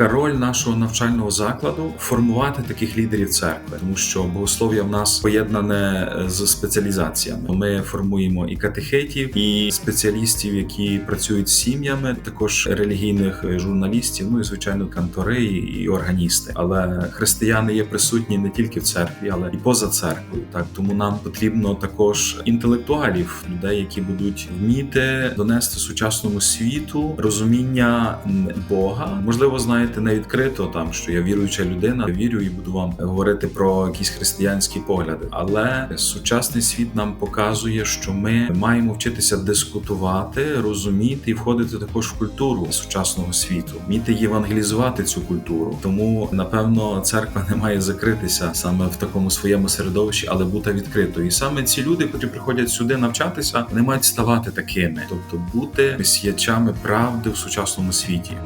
Роль нашого навчального закладу формувати таких лідерів церкви, тому що богослов'я в нас поєднане з спеціалізаціями. Ми формуємо і катехетів, і спеціалістів, які працюють з сім'ями, також релігійних журналістів, ну і звичайно кантори і органісти. Але християни є присутні не тільки в церкві, але і поза церквою. Так тому нам потрібно також інтелектуалів, людей, які будуть вміти донести сучасному світу розуміння Бога. Можливо, знаєте, не відкрито там, що я віруюча людина, я вірю і буду вам говорити про якісь християнські погляди. Але сучасний світ нам показує, що ми маємо вчитися дискутувати, розуміти і входити також в культуру сучасного світу, вміти євангелізувати цю культуру. Тому напевно церква не має закритися саме в такому своєму середовищі, але бути відкритою. І саме ці люди, які приходять сюди навчатися, вони мають ставати такими, тобто бути сіячами правди в сучасному світі.